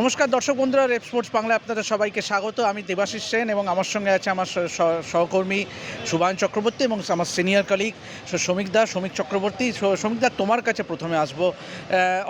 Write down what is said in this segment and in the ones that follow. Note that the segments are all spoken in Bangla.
নমস্কার দর্শক বন্ধুরা, রেপ স্পোর্টস বাংলায় আপনাদের সবাইকে স্বাগত। আমি দেবাশিস সেন এবং আমার সঙ্গে আছে আমার সহকর্মী সুবায়ন চক্রবর্তী এবং আমার সিনিয়র কলিগ শ্রমিক দা শ্রমিক চক্রবর্তী। শ্রমিক দা, তোমার কাছে প্রথমে আসব।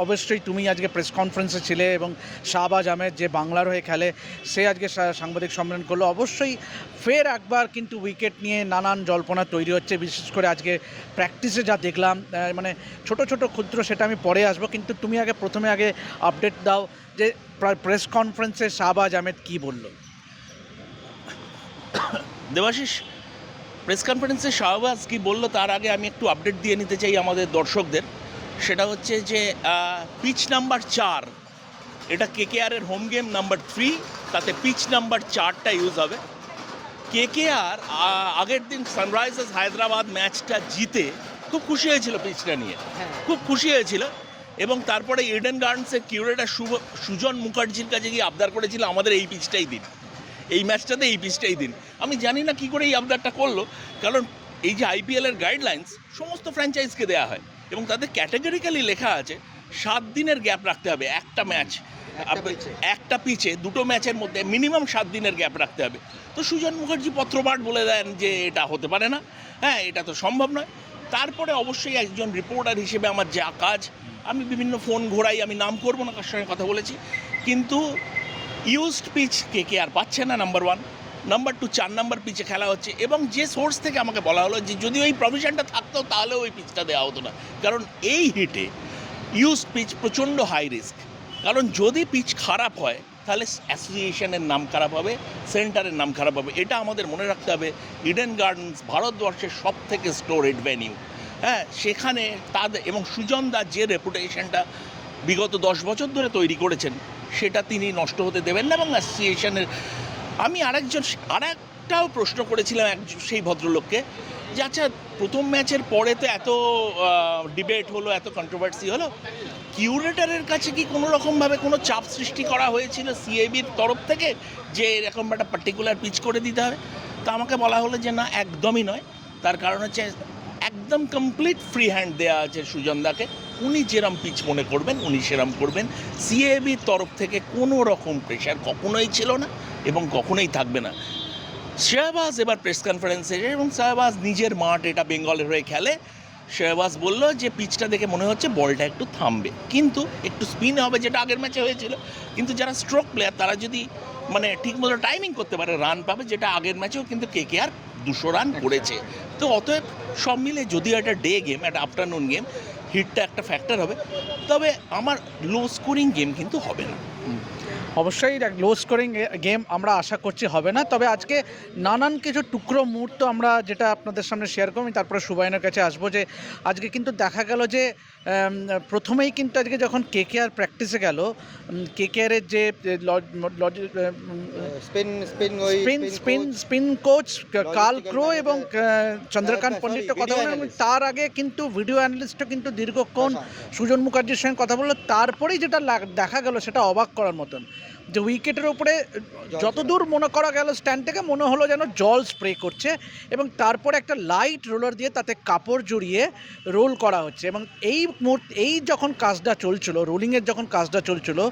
অবশ্যই তুমি আজকে প্রেস কনফারেন্সে ছিলে এবং শাহবাজ আহমেদ যে বাংলার হয়ে খেলে, সে আজকে সাংবাদিক সম্মেলন করল। অবশ্যই ফের একবার কিন্তু উইকেট নিয়ে নানান জল্পনা তৈরি হচ্ছে, বিশেষ করে আজকে প্র্যাকটিসে যা দেখলাম। মানে ছোট ছোট ক্ষুদ্র সেটা আমি পরে আসব, কিন্তু তুমি আগে প্রথমে আগে আপডেট দাও যে প্রেস কনফারেন্সে শাহবাজ আহমেদ কি বলল? দেবাশিস প্রেস কনফারেন্সে শাহবাজ কি বলল তার আগে আমি একটু আপডেট দিয়ে নিতে চাই আমাদের দর্শকদের। সেটা হচ্ছে যে পিচ নাম্বার চার। এটা কে কে আরের হোম গেম নাম্বার থ্রি তাতে পিচ নাম্বার চারটা ইউজ হবে। কে কে আর আগের দিন সানরাইজার্স হায়দ্রাবাদ ম্যাচটা জিতে খুব খুশি হয়েছিল পিচটা নিয়ে। খুব খুশি হয়েছিল। এবং তারপরে ইডেন গার্ডেন্সের কিউরেটার শুভ সুজন মুখার্জির কাছে গিয়ে আবদার করেছিল আমাদের এই পিচটাই দিন। এই ম্যাচটাতে এই পিচটাই দিন। আমি জানি না কি করে এই আবদারটা করল কারণ এই যে আইপিএলের গাইডলাইন্স সমস্ত ফ্র্যাঞ্চাইজকে দেওয়া হয় এবং তাদের ক্যাটাগরিক্যালি লেখা আছে সাত দিনের গ্যাপ রাখতে হবে একটা ম্যাচ একটা পিচে দুটো ম্যাচের মধ্যে মিনিমাম সাত দিনের গ্যাপ রাখতে হবে। তো সুজন মুখার্জি পত্রপাঠ বলে দেন যে এটা হতে পারে না। হ্যাঁ এটা তো সম্ভব নয়। তারপরে অবশ্যই একজন রিপোর্টার হিসেবে আমার যা কাজ আমি বিভিন্ন ফোন ঘোরাই আমি নাম করব না কার সঙ্গে কথা বলেছি। কিন্তু ইউজড পিচ কে কে আর পাচ্ছে না নাম্বার ওয়ান নাম্বার টু চার নাম্বার পিচে খেলা হচ্ছে। এবং যে সোর্স থেকে আমাকে বলা হলো যে, যদি ওই প্রভিশনটা থাকতো, তাহলে ওই পিচটা দেওয়া হতো না। কারণ এই হিটে ইউজড পিচ প্রচণ্ড হাই রিস্ক কারণ যদি পিচ খারাপ হয়, তাহলে অ্যাসোসিয়েশনের নাম খারাপ হবে সেন্টারের নাম খারাপ হবে। এটা আমাদের মনে রাখতে হবে। ইডেন গার্ডেন্স ভারতবর্ষের সব থেকে স্টোরেড ভেনিউ হ্যাঁ সেখানে তাদের এবং সুজন দার যে রেপুটেশনটা বিগত দশ বছর ধরে তৈরি করেছেন, সেটা তিনি নষ্ট হতে দেবেন না এবং অ্যাসোসিয়েশনের আমি আরেকজন আরেকটাও প্রশ্ন করেছিলাম এক সেই ভদ্রলোককে যে আচ্ছা প্রথম ম্যাচের পরে তো এত ডিবেট হলো, এত কন্ট্রোভার্সি হলো কিউরেটারের কাছে কি কোনো রকমভাবে কোনো চাপ সৃষ্টি করা হয়েছিল সিএবির তরফ থেকে যে এরকম একটা পার্টিকুলার পিচ করে দিতে হবে? তা আমাকে বলা হলো যে, না, একদমই নয়। তার কারণ হচ্ছে একদম কমপ্লিট ফ্রি হ্যান্ড দেওয়া আছে সুজনদাকে। উনি যেরম পিচ মনে করবেন, উনি সেরম করবেন। সিএবির তরফ থেকে কোনো রকম প্রেশার কখনোই ছিল না এবং কখনোই থাকবে না। শাহবাজ এবার প্রেস কনফারেন্সে এবং শাহবাজ নিজের মাঠ এটা বেঙ্গলের হয়ে খেলে। শেহবাজ বলল যে পিচটা দেখে মনে হচ্ছে বলটা একটু থামবে। কিন্তু একটু স্পিন হবে যেটা আগের ম্যাচে হয়েছিল। কিন্তু যারা স্ট্রোক প্লেয়ার তারা যদি মানে ঠিকমতো টাইমিং করতে পারে রান পাবে যেটা আগের ম্যাচেও কিন্তু কে কে আর দুশো রান করেছে। তো অতএব সব মিলে যদিও একটা ডে গেম একটা আফটারনুন গেম হিটটা একটা ফ্যাক্টর হবে। তবে আমার লো স্কোরিং গেম কিন্তু হবে না। অবশ্যই লো স্কোরিং গেম আমরা আশা করছি হবে না। তবে আজকে নানান কিছু টুকরো মুহূর্ত আমরা যেটা আপনাদের সামনে শেয়ার করব আমি তারপরে সুবাইনের কাছে আসব যে আজকে কিন্তু দেখা গেল যে প্রথমেই কিন্তু আজকে যখন কে কে আর প্র্যাকটিসে গেল কে কে আরের যে spin spin spin spin spin coach Carl Crowe এবং চন্দ্রকান্ত পণ্ডিতটা কথা বলেন তার আগে কিন্তু ভিডিও অ্যানালিস্টও কিন্তু দীর্ঘক্ষণ সুজন মুখার্জির সঙ্গে কথা বলল তারপরেই যেটা দেখা গেল সেটা অবাক করার মতন। যে উইকেটের উপরে যতদূর মনে করা গেল স্ট্যান্ড থেকে, মনে হলো যেন জল স্প্রে করছে এবং তারপরে একটা লাইট রোলার দিয়ে তাতে কাপড় জড়িয়ে রোল করা হচ্ছে এবং এই মুহূর্তে, এই যখন কাজটা চলছিল রোলিংয়ের যখন কাজটা চলছিল,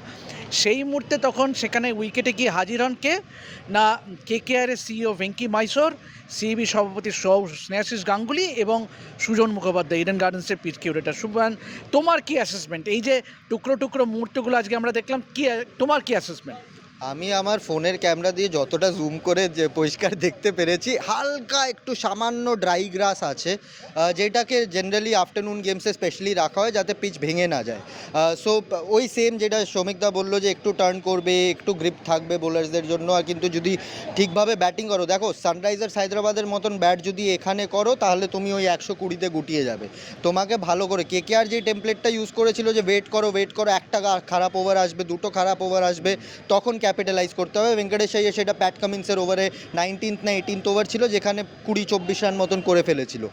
সেই মুহূর্তে তখন সেখানে উইকেটে গিয়ে হাজির হন কে? না কে কে আর আরের সিইও ভেঙ্কি মাইসোর সিবি সভাপতি সৌ- স্নেহাশিস গাঙ্গুলি এবং সুজন মুখোপাধ্যায় ইডেন গার্ডেন্সের পিচ কিউরেটার সুবান তোমার কি অ্যাসেসমেন্ট এই যে টুকরো টুকরো মুহূর্তগুলো আজকে আমরা দেখলাম, কি, তোমার কি অ্যাসেসমেন্ট Watchmen. আমি আমার ফোনের ক্যামেরা দিয়ে যতটা জুম করে যে পরিষ্কার দেখতে পেরেছি, হালকা একটু সামান্য ড্রাই গ্রাস আছে যেটাকে জেনারেলি আফটারনুন গেমসে স্পেশালি রাখা হয় যাতে পিচ ভেঙে না যায়। সো ওই সেম যেটা শ্রমিকদা বলল যে একটু টার্ন করবে, একটু গ্রিপ থাকবে বোলার্সদের জন্য, আর কিন্তু যদি ঠিকভাবে ব্যাটিং করো, দেখো সানরাইজার্স হায়দ্রাবাদের মতন ব্যাট যদি এখানে করো, তাহলে তুমি ওই একশো কুড়িতে গুটিয়ে যাবে। তোমাকে ভালো করে কে কে আর যে টেমপ্লেটটা ইউজ করেছিল যে ওয়েট করো ওয়েট করো, একটা খারাপ ওভার আসবে, দুটো খারাপ ওভার আসবে, তখন ক্যাপিটালাইজ করতে হবে। ভেঙ্কটেশ আইয়ার সেটা প্যাট কামিন্সের ওভারে নাইনটিন্থ না এইটিন্থ ওভার ছিল, যেখানে কুড়ি চব্বিশ রান মতন করে ফেলেছিল।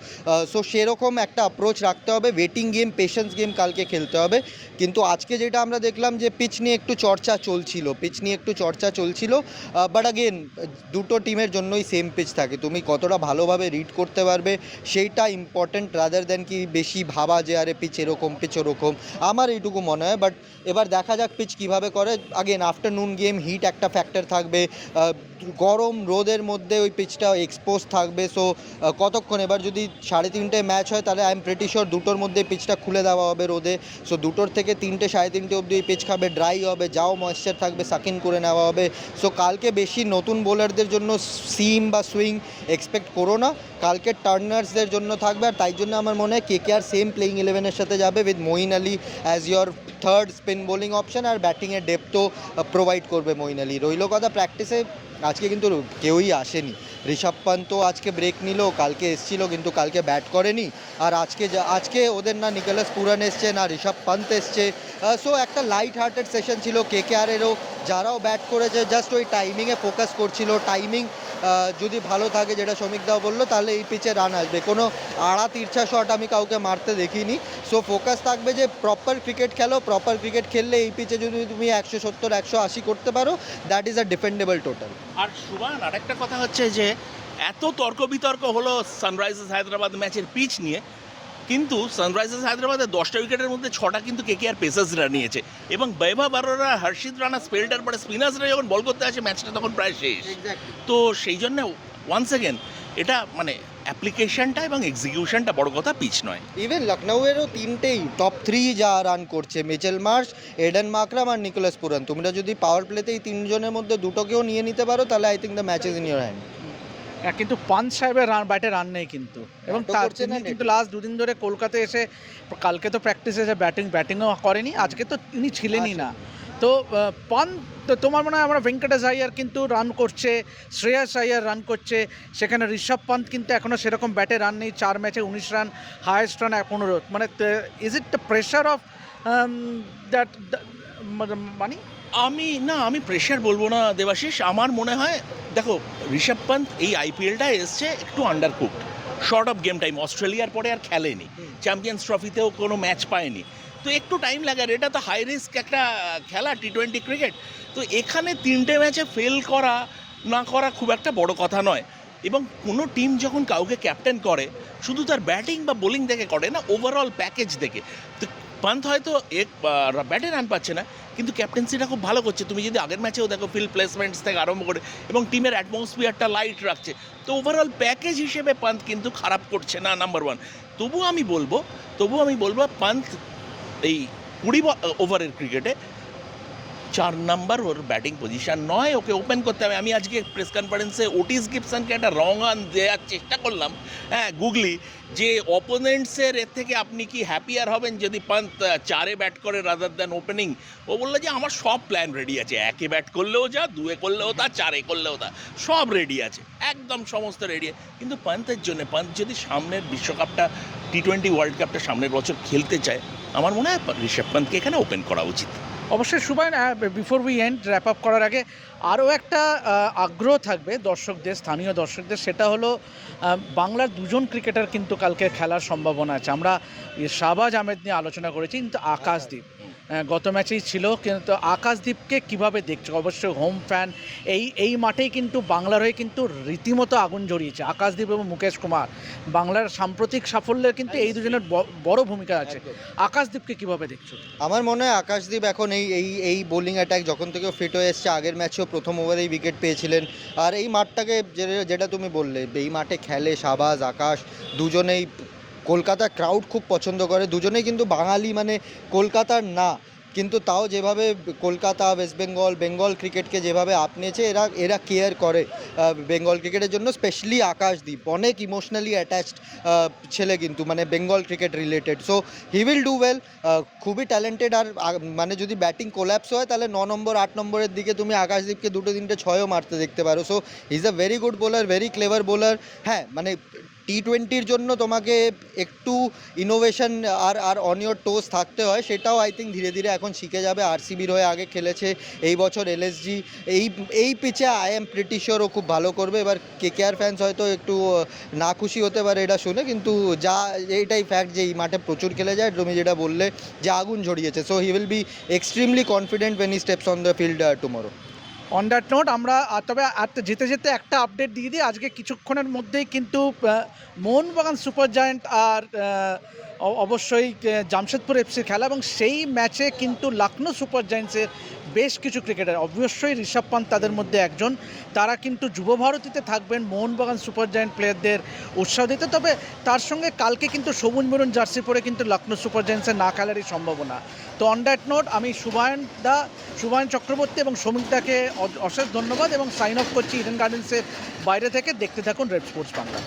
সো সেরকম একটা অ্যাপ্রোচ রাখতে হবে। ওয়েটিং গেম পেশেন্স গেম কালকে খেলতে হবে। কিন্তু আজকে যেটা আমরা দেখলাম যে পিচ নিয়ে একটু চর্চা চলছিল পিচ নিয়ে একটু চর্চা চলছিল। বাট আগেন দুটো টিমের জন্যই সেম পিচ থাকে। তুমি কতটা ভালোভাবে রিড করতে পারবে, সেইটা ইম্পর্ট্যান্ট রাদার দেন কি বেশি ভাবা যে, আরে পিচ এরকম পিচ ওরকম। আমার এইটুকু মনে হয় বাট এবার দেখা যাক পিচ কীভাবে করে। আগেন আফটারনুন গেম হিট একটা ফ্যাক্টর থাকবে। গরম রোদের মধ্যে ওই পিচটা এক্সপোজ থাকবে। সো কতক্ষণ? এবার যদি সাড়ে তিনটে ম্যাচ হয়, তাহলে আই এম প্রেটি শিওর দুটোর মধ্যে পিচটা খুলে দেওয়া হবে রোদে। সো দুটোর থেকে তিনটে, সাড়ে তিনটে অবধি ওই পিচ খাবে ড্রাই হবে, যাও ময়েশ্চার থাকবে সাকিন করে নেওয়া হবে। সো কালকে বেশি নতুন বোলারদের জন্য সিম বা সুইং এক্সপেক্ট করো না। কালকে টার্নার্সদের জন্য থাকবে। আর তাই জন্য আমার মনে হয় কে কে আর সেম প্লেইং ইলেভেনের সাথে যাবে with Moeen Ali as your third spin bowling option আর ব্যাটিংয়ের ডেপ তো প্রোভাইড করবে। মঈন আলী রইল কথা প্র্যাকটিসে আজকে কিন্তু কেউই আসেনি। ঋষভ পান্তও আজকে ব্রেক নিল, কালকে এসছিল, কিন্তু কালকে ব্যাট করেনি। আর আজকে আজকে ওদের না নিকোলাস পুরান এসছে, না ঋষভ পান্ত এসছে। সো একটা লাইট হার্টেড সেশন ছিল কে কে আরেরও যারাও ব্যাট করেছে জাস্ট ওই টাইমিংয়ে ফোকাস করছিল। টাইমিং যদি ভালো থাকে যেটা শ্রমিক দাও বলল, তাহলে এই পিচে রান আসবে। কোনো আড়া তিরছা শট আমি কাউকে মারতে দেখিনি। সো ফোকাস থাকবে যে প্রপার ক্রিকেট খেলো প্রপার ক্রিকেট খেললে এই পিচে যদি তুমি একশো সত্তর, একশো আশি করতে পারো that is a defendable total আর সুবান আরেকটা কথা হচ্ছে যে এত তর্ক বিতর্ক হলো সানরাইজার্স হায়দ্রাবাদ ম্যাচের পিচ নিয়ে কিন্তু সানরাইজার্স হায়দ্রাবাদের দশটা উইকেটের মধ্যে ছটা কিন্তু কে কে আর পেসার্সরা নিয়েছে। এবং বৈভব বারোরা হর্ষিত রানা স্পেল্টার পরে স্পিনার্সরা যখন বল করতে আসে ম্যাচটা তখন প্রায় শেষ। তো সেই জন্য ওয়ান্স সেকেন্ড এটা মানে অ্যাপ্লিকেশনটা এবং এক্সিকিউশনটা বড় কথা পিচ নয়। ইভেন লখনৌয়েরও তিনটেই টপ থ্রি যা রান করছে মেচেল মার্শ এডেন মাকরাম আর নিকোলাস পুরান। তোমরা যদি পাওয়ার প্লেতে এই তিনজনের মধ্যে দুটোকেও নিয়ে নিতে পারো তাহলে I think the match is in your hand হ্যাঁ, কিন্তু পাঞ্চ সাহেবের রান ব্যাটে রান নেই কিন্তু। এবং ব্যাটও তার তিনি কিন্তু লাস্ট দুদিন ধরে কলকাতায় এসে কালকে তো প্র্যাকটিসে এসে ব্যাটিং ব্যাটিংও করেনি আজকে তো তিনি ছিলেনই না। তো পান্ত তো তোমার মনে হয় আমরা ভেঙ্কটেশ আইয়ার কিন্তু রান করছে শ্রেয়াস আইয়ার রান করছে সেখানে ঋষভ পান্ত কিন্তু এখনও সেরকম ব্যাটে রান নেই চার ম্যাচে উনিশ রান হায়েস্ট রান পনেরো মানে is it the pressure of that মানে আমি না আমি প্রেশার বলব না দেবাশিস আমার মনে হয় দেখো ঋষভ পান্ত এই আইপিএলটা এসছে একটু under cooked short of game time অস্ট্রেলিয়ার পরে আর খেলেনি চ্যাম্পিয়ন্স ট্রফিতেও কোনো ম্যাচ পায়নি। তো একটু টাইম লাগে আর এটা তো হাই রিস্ক একটা খেলা টি টোয়েন্টি ক্রিকেট তো এখানে তিনটে ম্যাচে ফেল করা, না করা খুব একটা বড় কথা নয়। এবং কোনো টিম যখন কাউকে ক্যাপ্টেন করে, শুধু তার ব্যাটিং বা বোলিং দেখে করে না ওভারঅল প্যাকেজ দেখে। তো পান্থ হয়তো এক ব্যাটে রান পাচ্ছে না, কিন্তু ক্যাপ্টেন্সিটা খুব ভালো করছে। তুমি যদি আগের ম্যাচেও দেখো ফিল্ড প্লেসমেন্টস থেকে আরম্ভ করে, এবং টিমের অ্যাটমসফিয়ারটা লাইট রাখছে, তো ওভারঅল প্যাকেজ হিসেবে পান্থ কিন্তু খারাপ করছে না নাম্বার ওয়ান তবু আমি বলব তবু আমি বলব, পান্থ এই কুড়ি ওভারের ক্রিকেটে চার নাম্বার ওর ব্যাটিং পজিশান নয়, ওকে ওপেন করতে হবে। আমি আজকে প্রেস কনফারেন্সে ওটিস গিপসনকে একটা রং আন দেওয়ার চেষ্টা করলাম। হ্যাঁ গুগলি, যে অপোনেন্টসের এর থেকে আপনি কি হ্যাপিয়ার হবেন যদি পান্ত চারে ব্যাট করে রাদার দ্যান ওপেনিং ও বলল যে, আমার সব প্ল্যান রেডি আছে। একে ব্যাট করলেও যা, দুয়ে করলেও তা, চারে করলেও তা, সব রেডি আছে। একদম সমস্ত রেডি কিন্তু পান্তের জন্য, পান্ত যদি সামনের বিশ্বকাপটা টি টোয়েন্টি ওয়ার্ল্ড কাপটা সামনের বছর খেলতে চায় আমার মনে হয় ঋষভ পান্তকে এখানে ওপেন করা উচিত। অবশ্যই Suban before we end wrap up করার আগে আরও একটা আগ্রহ থাকবে দর্শকদের, স্থানীয় দর্শকদের, সেটা হলো বাংলার দুজন ক্রিকেটার কিন্তু কালকে খেলার সম্ভাবনা আছে। আমরা শাহবাজ আহমেদ নিয়ে আলোচনা করেছি, কিন্তু আকাশদ্বীপ গত ম্যাচেই ছিল কিন্তু আকাশদ্বীপকে কীভাবে দেখছ? অবশ্যই হোম ফ্যান এই এই মাঠেই কিন্তু বাংলার হয়ে কিন্তু রীতিমতো আগুন জড়িয়েছে। আকাশদ্বীপ এবং মুকেশ কুমার বাংলার সাম্প্রতিক সাফল্যের কিন্তু এই দুজনের বড় ভূমিকা আছে। আকাশদ্বীপকে কীভাবে দেখছ? আমার মনে হয় আকাশদ্বীপ এখন এই এই এই বোলিং অ্যাটাক যখন থেকে ফিট হয়ে এসছে আগের ম্যাচেও প্রথম ওভারেই উইকেট পেয়েছিলেন। আর এই মাঠটাকে যেটা তুমি বললে এই মাঠে খেলে শাবাজ আকাশ দুজনেই কলকাতা ক্রাউড খুব পছন্দ করে দুজনেই কিন্তু বাঙালি মানে কলকাতার না। কিন্তু তাও যেভাবে কলকাতা ওয়েস্ট বেঙ্গল বেঙ্গল ক্রিকেটকে যেভাবে আপনিয়েছে এরা এরা কেয়ার করে বেঙ্গল ক্রিকেটের জন্য স্পেশালি আকাশদীপ অনেক ইমোশনালি অ্যাটাচড ছেলে কিন্তু মানে Bengal cricket related so he will do well খুবই ট্যালেন্টেড আর মানে যদি ব্যাটিং কোল্যাপস হয়, তাহলে ন নম্বর, আট নম্বরের দিকে তুমি আকাশদীপকে দুটো, তিনটে, ছয়ও মারতে দেখতে পারো। So is a very good bowler very clever bowler হ্যাঁ মানে টি টোয়েন্টির জন্য তোমাকে একটু ইনোভেশন আর আর অন টোস থাকতে হয়, সেটাও আই থিঙ্ক ধীরে ধীরে এখন শিখে যাবে। আরসিবির হয়ে আগে খেলেছে এই বছর এলএসজি এই এই পিচে আই এম প্রিটি শিওর ও খুব ভালো করবে। এবার কে কে আর ফ্যান্স হয়তো একটু না খুশি হতে পারে এটা শুনে, কিন্তু যা, এইটাই ফ্যাক্ট যে এই মাঠে প্রচুর খেলে যায়। তুমি যেটা বললে যে আগুন ঝরিয়েছে। So he will be extremely confident when he steps on the field tomorrow on that note আমরা তবে যেতে যেতে একটা আপডেট দিয়ে দিই। আজকে কিছুক্ষণের মধ্যেই কিন্তু মোহনবাগান সুপার জায়েন্ট আর অবশ্যই জামশেদপুর এফসির খেলা এবং সেই ম্যাচে কিন্তু লখনৌ সুপার জায়েন্টসের বেশ কিছু ক্রিকেটার অবশ্যই ঋষভ পান্ত তাদের মধ্যে একজন। তারা কিন্তু যুব ভারতীতে থাকবেন, মোহনবাগান সুপার জায়েন্ট প্লেয়ারদের উৎসাহ দিতে। তবে তার সঙ্গে কালকে কিন্তু সবুজ মেরুন জার্সি পরে কিন্তু লখনৌ সুপার জায়েন্টসের না খেলারই সম্ভাবনা। তো অন দ্যাট নোট আমি সুবায়ন দা সুবায়ন চক্রবর্তী এবং শ্রমিকদাকে অশেষ ধন্যবাদ এবং সাইন অফ করছি ইডেন গার্ডেন্সের বাইরে থেকে। দেখতে থাকুন রেড স্পোর্টস বাংলা